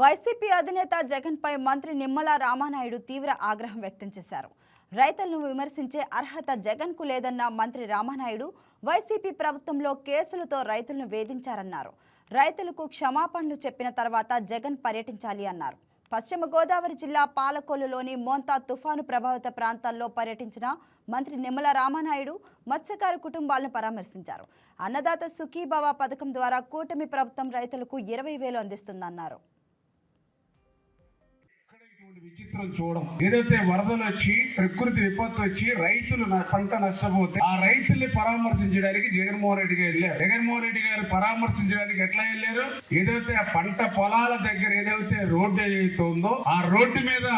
YCP అధినేత జగన్పై మంత్రి నిమ్మల రామానాయుడు తీవ్ర ఆగ్రహం వ్యక్తం చేశారు. రైతులను విమర్శించే అర్హత జగన్కు లేదన్న మంత్రి రామానాయుడు వైసీపీ ప్రభుత్వంలో కేసులతో రైతులను వేధించారన్నారు. రైతులకు క్షమాపణలు చెప్పిన తర్వాత జగన్ పర్యటించాలి అన్నారు. పశ్చిమ గోదావరి జిల్లా పాలకొల్లులోని మోంతా తుఫాను ప్రభావిత ప్రాంతాల్లో పర్యటించిన మంత్రి నిమ్మల రామానాయుడు మత్స్యకారు కుటుంబాలను పరామర్శించారు. అన్నదాత సుఖీభావ పథకం ద్వారా కూటమి ప్రభుత్వం రైతులకు ఇరవై వేలు అందిస్తుందన్నారు. విచిత్రం చూడం. ఏదైతే వరదలు వచ్చి ప్రకృతి విపత్తు వచ్చి రైతులు పంట నష్టపోతే ఆ రైతుల్ని పరామర్శించడానికి జగన్మోహన్ రెడ్డి గారు వెళ్ళారు. జగన్మోహన్ రెడ్డి గారు పరామర్శించడానికి ఎట్లా వెళ్ళారు? ఏదైతే ఆ పంట పొలాల దగ్గర ఏదైతే రోడ్డు ఏదైతే ఉందో ఆ రోడ్డు మీద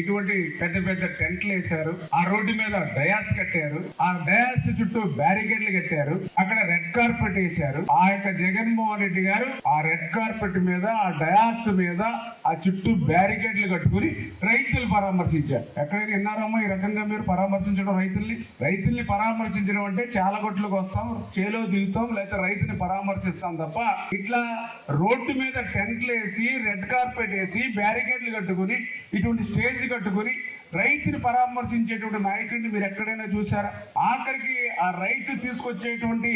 ఇటువంటి పెద్ద పెద్ద టెంట్లు వేశారు. ఆ రోడ్డు మీద డయాస్ కట్టారు. ఆ డయాస్ చుట్టూ బ్యారికేడ్లు కట్టారు. అక్కడ రెడ్ కార్పెట్ వేశారు. ఆ యొక్క జగన్మోహన్ రెడ్డి గారు ఆ రెడ్ కార్పెట్ మీద ఆ డయాస్ మీద ఆ చుట్టూ బ్యారికేడ్లు కట్టుకుని రైతులు పరామర్శించారు. ఎక్కడైనా విన్నారమ్మా? ఈ రకంగా మీరు పరామర్శించడం రైతుల్ని. రైతుల్ని పరామర్శించడం అంటే చాలా కొట్లకు వస్తాం చేలో దిగుతాం లేకపోతే రైతుని పరామర్శిస్తాం తప్ప ఇట్లా రోడ్డు మీద టెంట్లు వేసి రెడ్ కార్పెట్ వేసి బ్యారికేడ్లు కట్టుకుని ఇటువంటి స్టేజ్ కట్టుకుని రైతుని పరామర్శించేటువంటి నాయకుడిని మీరు ఎక్కడైనా చూసారా ఆఖరికి ఆ రైతు తీసుకొచ్చేటువంటి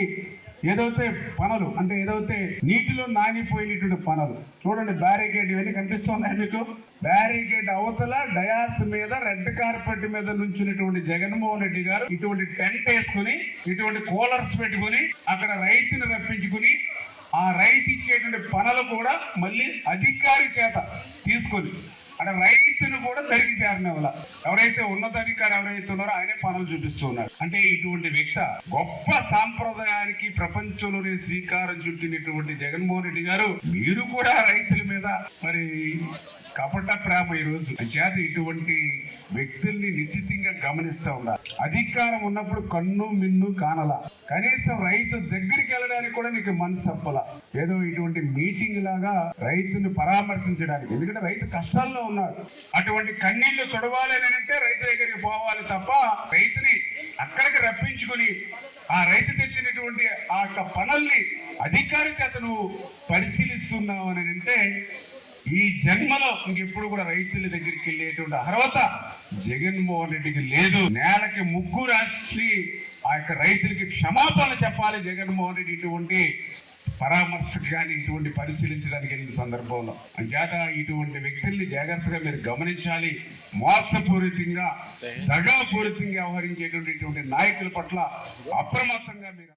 ఏదైతే పనులు అంటే ఏదైతే నీటిలో నానిపోయినటువంటి పనులు చూడండి బ్యారికేడ్ ఇవన్నీ కనిపిస్తున్నాయి మీకు? బ్యారికేడ్ అవతల డయాస్ మీద రెడ్ కార్పెట్ మీద నుంచినటువంటి జగన్మోహన్ రెడ్డి గారు ఇటువంటి టెంట్ వేసుకుని ఇటువంటి కూలర్స్ పెట్టుకుని అక్కడ రైతుని రప్పించుకుని ఆ రైతు ఇచ్చేటువంటి పనులు కూడా మళ్ళీ అధికారి చేత తీసుకొని అంటే రైతును కూడా తరిగి చేరిన వల్ల ఎవరైతే ఉన్నతాధికారి ఎవరైతే ఉన్నారో ఆయనే పనులు చూపిస్తున్నారు అంటే ఇటువంటి వ్యక్తి గొప్ప సాంప్రదాయానికి ప్రపంచంలోనే శ్రీకారం చుట్టినటువంటి జగన్మోహన్ రెడ్డి గారు మీరు కూడా రైతుల మీద మరి కపట ప్రేమ ఈ రోజు చేత ఇటువంటి వ్యక్తుల్ని నిశ్చితంగా గమనిస్తూ ఉండాలి. అధికారం ఉన్నప్పుడు కన్ను మిన్ను కానల. కనీసం రైతు దగ్గరికి వెళ్ళడానికి కూడా నీకు మనసు తప్పలా ఏదో ఇటువంటి మీటింగ్ లాగా రైతుని పరామర్శించడానికి. ఎందుకంటే రైతు కష్టాల్లో ఉన్నారు. అటువంటి కన్నీళ్ళు తుడవాలని అంటే రైతు దగ్గరికి పోవాలి తప్ప రైతుని అక్కడికి రప్పించుకుని ఆ రైతు తెచ్చినటువంటి ఆ యొక్క పనుల్ని అధికారి చేత నువ్వు పరిశీలిస్తున్నావు అని అంటే ఈ జన్మలో ఇంకెప్పుడు కూడా రైతుల దగ్గరికి వెళ్ళేటువంటి అర్హత జగన్మోహన్ రెడ్డికి లేదు. నేలకి ముగ్గు రాసి ఆ యొక్క రైతులకి క్షమాపణ చెప్పాలి జగన్మోహన్ రెడ్డి ఇటువంటి పరామర్శకు కానీ ఇటువంటి పరిశీలించడానికి వెళ్ళిన సందర్భంలో అంచేత ఇటువంటి వ్యక్తుల్ని జాగ్రత్తగా మీరు గమనించాలి. మోసపూరితంగా దగాపూరితంగా వ్యవహరించేటువంటి ఇటువంటి నాయకుల పట్ల అప్రమత్తంగా మీరు